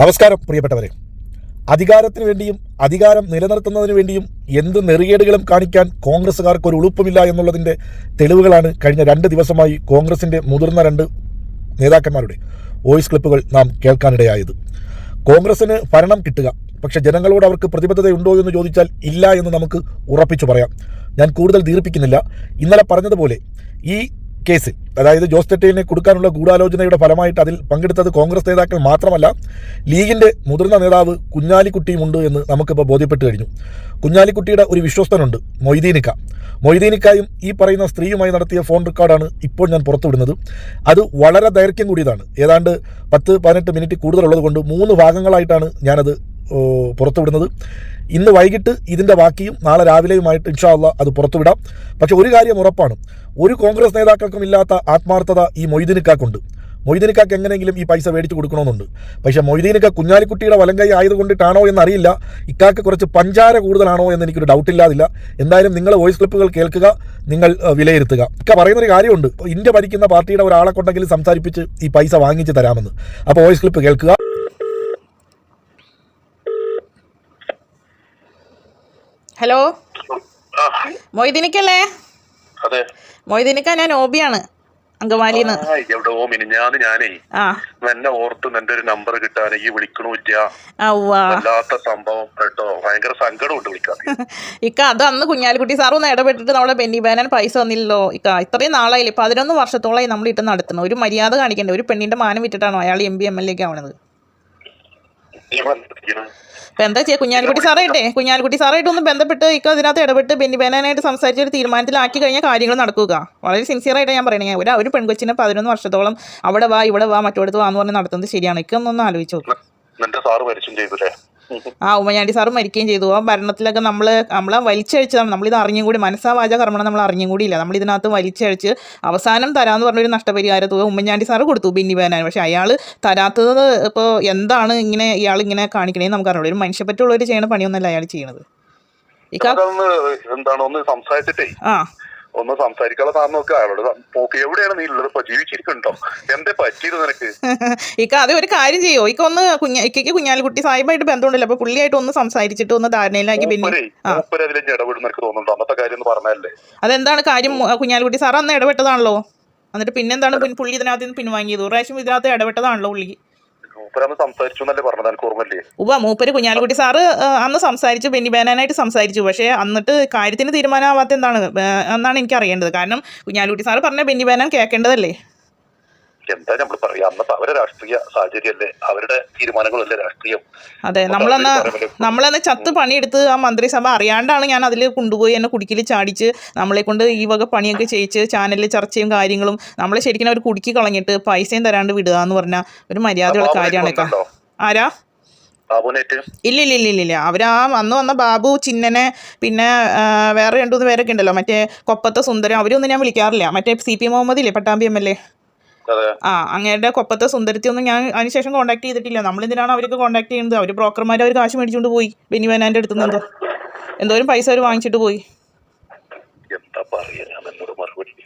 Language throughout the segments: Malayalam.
നമസ്കാരം പ്രിയപ്പെട്ടവരെ. അധികാരത്തിന് വേണ്ടിയും അധികാരം നിലനിർത്തുന്നതിന് വേണ്ടിയും എന്ത് നെറികേടുകളും കാണിക്കാൻ കോൺഗ്രസ്സുകാർക്ക് ഒരു ഉളുപ്പുമില്ല എന്നുള്ളതിന്റെ തെളിവുകളാണ് കഴിഞ്ഞ രണ്ട് ദിവസമായി കോൺഗ്രസിന്റെ മുതിർന്ന രണ്ട് നേതാക്കന്മാരുടെ വോയിസ് ക്ലിപ്പുകൾ നാം കേൾക്കാനിടയായത്. കോൺഗ്രസിന് ഭരണം കിട്ടുക പക്ഷേ ജനങ്ങളോട് അവർക്ക് പ്രതിബദ്ധതയുണ്ടോ എന്ന് ചോദിച്ചാൽ ഇല്ല എന്ന് നമുക്ക് ഉറപ്പിച്ചു പറയാം. ഞാൻ കൂടുതൽ ദീർപ്പിക്കുന്നില്ല. ഇന്നലെ പറഞ്ഞതുപോലെ ഈ കേസിൽ. അതായത് ജോസ് തെറ്റേലിനെ കൊടുക്കാനുള്ള ഗൂഢാലോചനയുടെ ഫലമായിട്ട് അതിൽ പങ്കെടുത്തത് കോൺഗ്രസ് നേതാക്കൾ മാത്രമല്ല ലീഗിന്റെ മുതിർന്ന നേതാവ് കുഞ്ഞാലിക്കുട്ടിയുമുണ്ട് എന്ന് നമുക്കിപ്പോൾ ബോധ്യപ്പെട്ട് കഴിഞ്ഞു. കുഞ്ഞാലിക്കുട്ടിയുടെ ഒരു വിശ്വസ്തനുണ്ട് മൊയ്തീനിക്ക. മൊയ്തീനിക്കായും ഈ പറയുന്ന സ്ത്രീയുമായി നടത്തിയ ഫോൺ റെക്കോർഡാണ് ഇപ്പോൾ ഞാൻ പുറത്തുവിടുന്നത്. അത് വളരെ ദൈർഘ്യം കൂടിയതാണ്. ഏതാണ്ട് പത്ത് പതിനെട്ട് മിനിറ്റ് കൂടുതലുള്ളത് കൊണ്ട് മൂന്ന് ഭാഗങ്ങളായിട്ടാണ് ഞാനത് പുറത്തുവിടുന്നത്. ഇന്ന് വൈകിട്ട് ഇതിന്റെ ബാക്കിയും നാളെ രാവിലെയുമായിട്ട് ഇൻഷാല്ല അത് പുറത്തുവിടാം. പക്ഷെ ഒരു കാര്യം ഉറപ്പാണ്. ഒരു കോൺഗ്രസ് നേതാക്കൾക്കും ഇല്ലാത്ത ആത്മാർത്ഥത ഈ മൊയ്തീനിക്കാക്കുണ്ട്. മൊയ്തീനിക്കാക്ക് എങ്ങനെയെങ്കിലും ഈ പൈസ മേടിച്ച് കൊടുക്കണമെന്നുണ്ട്. പക്ഷേ മൊയ്തീനിക്ക കുഞ്ഞാലിക്കുട്ടിയുടെ വലങ്കൈ ആയതുകൊണ്ടിട്ടാണോ എന്നറിയില്ല. ഇക്കാക്ക് കുറച്ച് പഞ്ചാര കൂടുതലാണോ എന്ന് എനിക്കൊരു ഡൗട്ടില്ലാതില്ല. എന്തായാലും നിങ്ങൾ വോയിസ് ക്ലിപ്പുകൾ കേൾക്കുക നിങ്ങൾ വിലയിരുത്തുക. ഇക്ക പറയുന്നൊരു കാര്യമുണ്ട്. ഇന്ത്യ ഭരിക്കുന്ന പാർട്ടിയുടെ ഒരാളെ കൊണ്ടെങ്കിലും സംസാരിപ്പിച്ച് ഈ പൈസ വാങ്ങിച്ച് തരാമെന്ന്. അപ്പോൾ വോയിസ് ക്ലിപ്പ് കേൾക്കുക. ഹലോ? മൊയ്തിനിക്കല്ലേ? മൊയ്തീനിക്ക ഞാൻ ഓബിയാണ്. അങ്കമാലിന്ന്. എവിടെ ഞാനേ എന്നെ ഓർത്ത് ഒരു നമ്പർ കിട്ടാൻ ഈ വിളിക്കണില്ല വല്ലാത്ത സംഭവം കേട്ടോ. ഭയങ്കര സങ്കടമുണ്ട് വിളിക്കാൻ. ഇക്ക അത് അന്ന് കുഞ്ഞാലിക്കുട്ടി സാർ ഒന്ന് ഇടപെട്ടിട്ട് നമ്മളെ ബെന്നി ബാനൻ പൈസ വന്നില്ലല്ലോ ഇക്ക ഇത്രയും നാളായില്ലേ? പതിനൊന്ന് വർഷത്തോളമായി നമ്മൾ ഇട്ട് നടത്തുന്നത്. ഒരു മര്യാദ കാണിക്കണ്ടേ? ഒരു പെണ്ണിന്റെ മാനം വിറ്റിട്ടാണോ അയാൾ M P M L A ആവണത്? ഇപ്പൊ എന്താ ചെയ്യുക കുഞ്ഞാലിക്കുട്ടി സാറായിട്ടെ കുഞ്ഞാലിക്കുട്ടി സാറായിട്ട് ഒന്ന് ബന്ധപ്പെട്ട് ഇക്ക അതിനകത്ത് ഇടപെട്ട് ബെന്നി ബേനാനായിട്ട് സംസാരിച്ച ഒരു തീരുമാനത്തിലാക്കി കഴിഞ്ഞാൽ കാര്യങ്ങൾ നടക്കുക. വളരെ സിൻസിയറായിട്ട് ഞാൻ പറയണേ. ഒരു ഒരു പെൺകൊച്ചിനെ പതിനൊന്ന് വർഷത്തോളം അവിടെ വാ ഇവിടെ വാ മറ്റോടത്ത് വാ എന്ന് പറഞ്ഞ് നടത്തുന്നത് ശരിയാണ്. ഇക്കൊന്നൊന്ന് ആലോചിച്ചു നോക്കാം. സാറ് മരിച്ചും ആ ഉമ്മഞ്ഞാണ്ടി സാറ് മരിക്കുകയും ചെയ്തു. ആ ഭരണത്തിലൊക്കെ നമ്മൾ നമ്മളെ വലിച്ചഴിച്ചതാണ്. നമ്മളിത് അറിഞ്ഞും കൂടി മനസ്സാ വാച കർമ്മണം നമ്മൾ അറിഞ്ഞും കൂടി ഇല്ല നമ്മൾ ഇതിനകത്ത് വലിച്ചഴിച്ച് അവസാനം തരാമെന്ന് പറഞ്ഞൊരു നഷ്ടപരിഹാര തുക ഉമ്മൻചാണ്ടി സാറ് കൊടുത്തു ബിന്നി ബാനാൻ പക്ഷേ അയാൾ തരാത്തത് ഇപ്പോൾ എന്താണ് ഇങ്ങനെ ഇയാൾ ഇങ്ങനെ കാണിക്കണേന്ന് നമുക്ക് അറിഞ്ഞൂടെ ഒരു മനുഷ്യപ്പറ്റുള്ളവർ ചെയ്യണ പണിയൊന്നല്ല അയാൾ ചെയ്യണത്. എന്താണ് ഒന്ന് സംസാരിച്ചിട്ടേ. ആ. ഒന്ന് സംസാരിക്കാനുള്ള സാധനം നോക്കുക അയാളോട് പോക്ക്. എവിടെയാണ് നീ ഉള്ളത്? ജീവിച്ചിരിക്കുന്നുണ്ടോ? എന്തേ പറ്റിയത് നിനക്ക്? ഇക്ക അത് ഒരു കാര്യം ചെയ്യോ? ഇക്ക ഒന്ന് കുഞ്ഞ ഇക്കയ്ക്ക് കുഞ്ഞാലിക്കുട്ടി സാഹിബായിട്ട് ബന്ധമുണ്ടല്ലോ. അപ്പൊ പുള്ളിയായിട്ട് ഒന്ന് സംസാരിച്ചിട്ട് ഒന്ന് ധാരണയിലാക്കി പിന്നെ അതിലേക്ക് ഇടപെടുന്ന എനിക്ക് തോന്നുന്നുണ്ടോ? അന്നത്തെ കാര്യം പറഞ്ഞല്ലേ അതെന്താണ് കാര്യം കുഞ്ഞാലിക്കുട്ടി സാർ അന്ന് ഇടപെട്ടതാണല്ലോ. എന്നിട്ട് പിന്നെന്താണ് പുള്ളി ഇതിനകത്ത് നിന്ന് പിൻവാങ്ങിയത്? ഒരു പ്രാവശ്യം ഇതിനകത്ത് ഇടപെട്ടതാണല്ലോ പുള്ളി മൂപ്പരന്ന് സംസാരിച്ചു എന്നല്ലേ പറഞ്ഞത്? എനിക്ക് ഓർമ്മല്ലേ മൂപ്പര് കുഞ്ഞാലിക്കുട്ടി സാറ് അന്ന് സംസാരിച്ചു ബെന്നി ബേനാനായിട്ട് സംസാരിച്ചു. പക്ഷേ എന്നിട്ട് കാര്യത്തിന് തീരുമാനമാവാത്ത എന്താണ് എന്നാണ് എനിക്ക് അറിയേണ്ടത് കാരണം കുഞ്ഞാലിക്കുട്ടി സാറ് പറഞ്ഞ ബെന്നി ബാനാൻ കേൾക്കേണ്ടതല്ലേ? എന്താ നമ്മൾ പറയാ? അന്നത്തെ അവരുടെ രാഷ്ട്രീയ സാഹചര്യമല്ലേ? അവരുടെ തീരുമാനങ്ങളല്ലേ രാഷ്ട്രീയം. അതെ നമ്മളന്ന്. നമ്മളന്ന് ചത്ത് പണിയെടുത്ത് ആ മന്ത്രിസഭ അറിയാണ്ടാണ് ഞാൻ അതിൽ കൊണ്ടുപോയി എന്നെ കുടുക്കിൽ ചാടിച്ച് നമ്മളെ കൊണ്ട് ഈ വക പണിയൊക്കെ ചെയ്യിച്ച് ചാനലിൽ ചർച്ചയും കാര്യങ്ങളും നമ്മളെ ശരിക്കും അവർ കുടുക്കി കളഞ്ഞിട്ട് പൈസയും തരാണ്ട് വിടുക എന്ന് പറഞ്ഞാൽ ഒരു മര്യാദയുള്ള കാര്യമാണ് ആരാ ഇല്ല ഇല്ല ഇല്ല ഇല്ല അവർ ആ അന്ന് വന്ന ബാബു ചിന്നനെ പിന്നെ വേറെ രണ്ടു മൂന്ന് പേരൊക്കെ ഉണ്ടല്ലോ. മറ്റേ കൊപ്പത്തെ സുന്ദരം അവരൊന്നും ഞാൻ വിളിക്കാറില്ല. മറ്റേ സി പി മുഹമ്മദ് ഇല്ലേ പട്ടാമ്പി എം എൽ എ. ആ അങ്ങയുടെ കൊപ്പത്തെ സുന്ദരത്തി ഒന്നും ഞാൻ അതിനുശേഷം കോൺടാക്ട് ചെയ്തിട്ടില്ല. നമ്മൾ എന്തിനാണ് അവർക്ക് കോൺടാക്ട് ചെയ്യുന്നത്? അവർ ബ്രോക്കർമാർ അവർ കാശ് മേടിച്ചുകൊണ്ട് പോയി. ബെന്നി ബനാന്റെ അടുത്ത് നിന്ന് എന്തോ എന്തോരം പൈസ അവർ വാങ്ങിച്ചിട്ട് പോയി.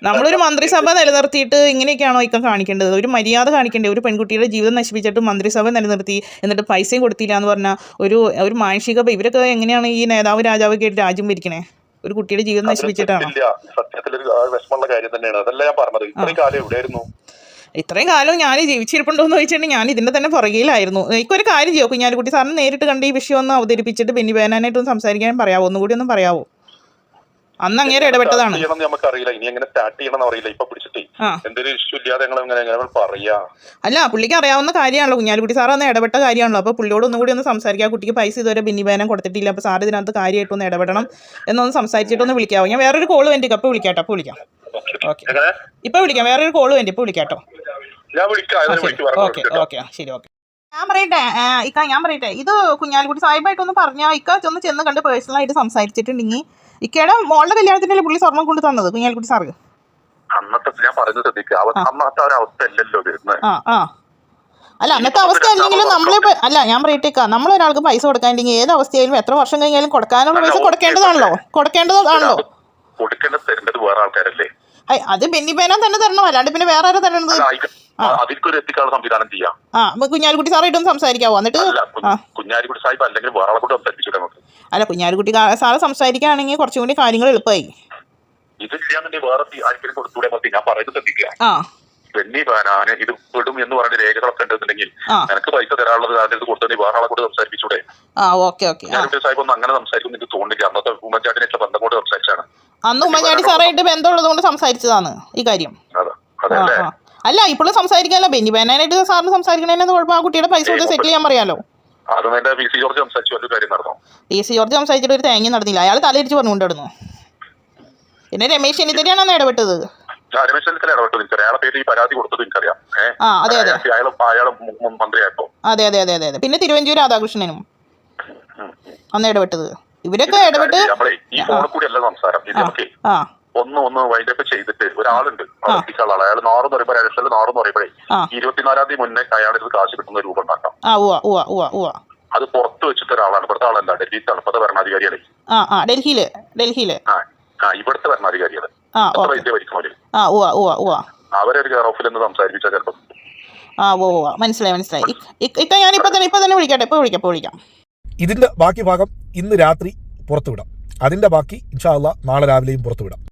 നമ്മളൊരു മന്ത്രിസഭ നിലനിർത്തിയിട്ട് ഇങ്ങനെയൊക്കെയാണോ ഇക്കം കാണിക്കേണ്ടത്? ഒരു മര്യാദ കാണിക്കേണ്ടത് ഒരു പെൺകുട്ടിയുടെ ജീവിതം നശിപ്പിച്ചിട്ട് മന്ത്രിസഭ നിലനിർത്തി എന്നിട്ട് പൈസയും കൊടുത്തില്ല എന്ന് പറഞ്ഞാൽ ഒരു ഒരു മാനുഷിക ഇവരൊക്കെ എങ്ങനെയാണ് ഈ നേതാവ് രാജാവൊക്കെ കേട്ട് രാജ്യം ഭരിക്കണേ? ഒരു കുട്ടിയുടെ ജീവിതം നശിപ്പിച്ചിട്ടാണ്? സത്യത്തിൽ ഒരു വിഷമമുള്ള കാര്യം തന്നെയാണ്. അതല്ല ഞാൻ പറഞ്ഞത്. ഇത്രയും കാലം എവിടെയായിരുന്നു? ഇത്രയും കാലം ഞാൻ ജീവിച്ചിരിപ്പുണ്ടോ എന്ന് ചോദിച്ചിട്ടുണ്ടെങ്കിൽ ഞാൻ ഇതിന്റെ തന്നെ പുറകിലായിരുന്നു. എനിക്കൊരു കാര്യം ചോദിക്കും ഞാൻ കുട്ടി സാറിന് നേരിട്ട് കണ്ട് ഈ വിഷയം ഒന്ന് അവതരിപ്പിച്ചിട്ട് ബെന്നി ബേനാനായിട്ടൊന്ന് സംസാരിക്കാൻ പറയാമോ ഒന്നും കൂടി ഒന്ന് പറയാമോ അന്ന് അങ്ങേരെ ഇടപെട്ടതാണ്. ഇപ്പൊ അല്ല പുള്ളിക്ക് അറിയാവുന്ന കാര്യമാണല്ലോ. കുഞ്ഞാലിക്കുട്ടി സാർ അന്ന് ഇടപെട്ട കാര്യമാണല്ലോ. അപ്പൊ പുള്ളിയോട് ഒന്നും കൂടി ഒന്ന് സംസാരിക്കാം. കുട്ടിക്ക് പൈസ ഇതുവരെ ബിന്നി ബേനം കൊടുത്തിട്ടില്ല. അപ്പൊ സാർ ഇതിനകത്ത് കാര്യമായിട്ട് ഒന്ന് ഇടപെടണം എന്നൊന്ന് സംസാരിച്ചിട്ടൊന്ന് വിളിക്കാവോ? ഞാൻ വേറൊരു കോൾ വേണ്ടി അപ്പൊ വിളിക്കാട്ടോ. അപ്പൊ വിളിക്കാം. ഓക്കെ. ഇപ്പോൾ വിളിക്കാം. വേറൊരു കോൾ വേണ്ടി ഇപ്പൊ വിളിക്കാട്ടോ. ഞാൻ വിളിക്കാം അതിനെ വിളിച്ചു ഓക്കെ ഓക്കെ ശരി ഓക്കെ. ഞാൻ പറയട്ടെ ഇക്ക ഞാൻ പറയട്ടെ. ഇത് കുഞ്ഞാലിക്കുട്ടി സാഹിബായിട്ടൊന്ന് പറഞ്ഞാൽ ഇക്ക ഒന്ന് ചെന്ന് കണ്ട് പേഴ്സണലായിട്ട് സംസാരിച്ചിട്ടുണ്ടെങ്കിൽ ഇക്കയുടെ മോളുടെ കല്യാണത്തിന്റെ പുള്ളി സ്വർണം കൊണ്ട് തന്നത് കുഞ്ഞാലിക്കുട്ടി സാറ്? അന്നത്തെ ഞാൻ പറഞ്ഞു ശ്രദ്ധിക്കുക അന്നത്തെ ഒരു അവസ്ഥ അല്ലല്ലോ വരുന്നത് അല്ല അന്നത്തെ അവസ്ഥ അല്ലെങ്കിലും നമ്മളെ അല്ല ഞാൻ പറയട്ടേക്ക നമ്മൾ ഒരാൾക്ക് പൈസ കൊടുക്കാനില്ലെങ്കിൽ ഏത് അവസ്ഥയായാലും എത്ര വർഷം കഴിഞ്ഞാലും കൊടുക്കാനുള്ള പൈസ കൊടുക്കേണ്ടതാണല്ലോ. കൊടുക്കേണ്ടതാണല്ലോ. കൊടുക്കേണ്ടത് തരേണ്ടത് വേറെ ആൾക്കാരല്ലേ? അത് ബെന്നി പേന തന്നെ തരണം? അല്ലാണ്ട് പിന്നെ വേറെ ആരാ തരണത്. അതിൽക്കൊരു എത്തിക്കാനുള്ള സംവിധാനം ചെയ്യാം. ആ കുഞ്ഞാലിക്കുട്ടി സാറായിട്ടൊന്ന് സംസാരിക്കാവോ? എന്നിട്ട്. കുഞ്ഞാലിക്കുട്ടി സാഹിബ് അല്ലെങ്കിൽ വേറെ കൂടെ സംസാരിച്ചിട്ട് നമുക്ക് അല്ല കുഞ്ഞാലിക്കുട്ടി സാറ് സംസാരിക്കുകയാണെങ്കിൽ കുറച്ചും കൂടി കാര്യങ്ങൾ എളുപ്പമായി. ഇത് ചെയ്യാന്നുണ്ടെങ്കിൽ വേറെ ആർക്കെങ്കിലും കൊടുത്തൂടെ മതി. ഞാൻ പറയുന്നത് ശ്രദ്ധിക്കുക. ആ. പാനാന് ഇത് വിടും എന്ന് പറഞ്ഞ രേഖകളൊക്കെ ഉണ്ടെന്നുണ്ടെങ്കിൽ. നിനക്ക് പൈസ തരാനുള്ളത് അതിന്റെ ഇത് കൊടുത്തു വേറെ ആളെ കൂടെ സംസാരിപ്പിച്ചൂടെ കുഞ്ഞാലിക്കുട്ടി സാഹിബ് ഒന്നും അങ്ങനെ സംസാരിക്കും എനിക്ക് തോന്നുന്നില്ല. അന്നത്തെ ഉമ്മൻചാണ്ടിനായിട്ടുള്ള ബന്ധം കൊണ്ട് സംസാരിച്ചാണ് അന്ന് ഉമ്മൻചാണ്ടി സാറായിട്ട് ബന്ധമുള്ളത് കൊണ്ട് സംസാരിച്ചതാണ് ഈ കാര്യം. അതെ അതല്ലേ. അല്ല ഇപ്പോഴും സംസാരിക്കാമല്ലോ ബെന്നി ബാനായിട്ട് സാറിന് സംസാരിക്കണേന്ന് കുഴപ്പം ആ കുട്ടിയുടെ പൈസ കൊടുത്ത് സെറ്റിൽ ചെയ്യാൻ പറയാലോ? പി സി ജോർജ് സംസാരിച്ചിട്ട് ഒരു തേങ്ങ നടന്നില്ല. അയാൾ തലയിടിച്ച് പറഞ്ഞുകൊണ്ടിരുന്നു പിന്നെ രമേശ് ചെന്നിത്തലയാണ് അന്ന് ഇടപെട്ടത്. രമേശ് ചെന്നിത്തല ഇടപെട്ടു എനിക്കറിയാം. അയാളെ പേര് ഈ പരാതി കൊടുത്തത് എനിക്കറിയാം. ആ അതെ അതെ. അയാൾ അയാൾ മന്ത്രിയായപ്പോ. അതെ അതെ അതെ അതെ അതെ. പിന്നെ തിരുവഞ്ചൂർ രാധാകൃഷ്ണനും അന്ന് ഇടപെട്ടത്. ഇവരൊക്കെ ഇടപെട്ട് ഈ ഫോണിൽ കൂടി അല്ല സംസാരം. ഇത് ആ നമുക്ക് ആ ഒന്ന് വൈൻഡ് അപ്പ് ചെയ്തിട്ട് ഒരാളുണ്ട്. അവിടെ അയാൾ നാറ് അയാൾ നാറെന്ന് പറയുമ്പോൾ അയാൾ നാറെന്ന് പറയുമ്പോഴേ ആ. ഇരുപത്തിനാലാം തീയതി മുന്നേ അയാൾ ഇത് കാശ് കിട്ടുന്ന രൂപം ഉണ്ടാക്കാം. അത് പുറത്ത് വെച്ചിട്ട് ഒരാളാണ്. ഇവിടുത്തെ ആളല്ല. ഡൽഹി തണുപ്പത്തെ ആ ഡൽഹിയിൽ ഡൽഹിയിൽ. ആ ഇവിടുത്തെ ഭരിക്കുന്നവര് ഉവ്വ അവരൊരു കെയർ ഓഫിൽ നിന്ന് സംസാരിപ്പിച്ചാൽ ചിലപ്പോൾ ആ ഉവ്വ ഉവ്വ. മനസ്സിലായി മനസ്സിലായി. ഇക്ക- ഇക്ക ഇക്ക ഞാൻ ഇപ്പൊ തന്നെ ഇപ്പൊ തന്നെ വിളിക്കട്ടെ ഇപ്പൊ വിളിക്കാം ഇപ്പൊ വിളിക്കാം. ഇതിന്റെ ബാക്കി ഭാഗം ഇന്ന് രാത്രി പുറത്തുവിടാം. അതിന്റെ ബാക്കി ഇൻഷാല്ല അള്ളാ നാളെ രാവിലെയും പുറത്തുവിടാം.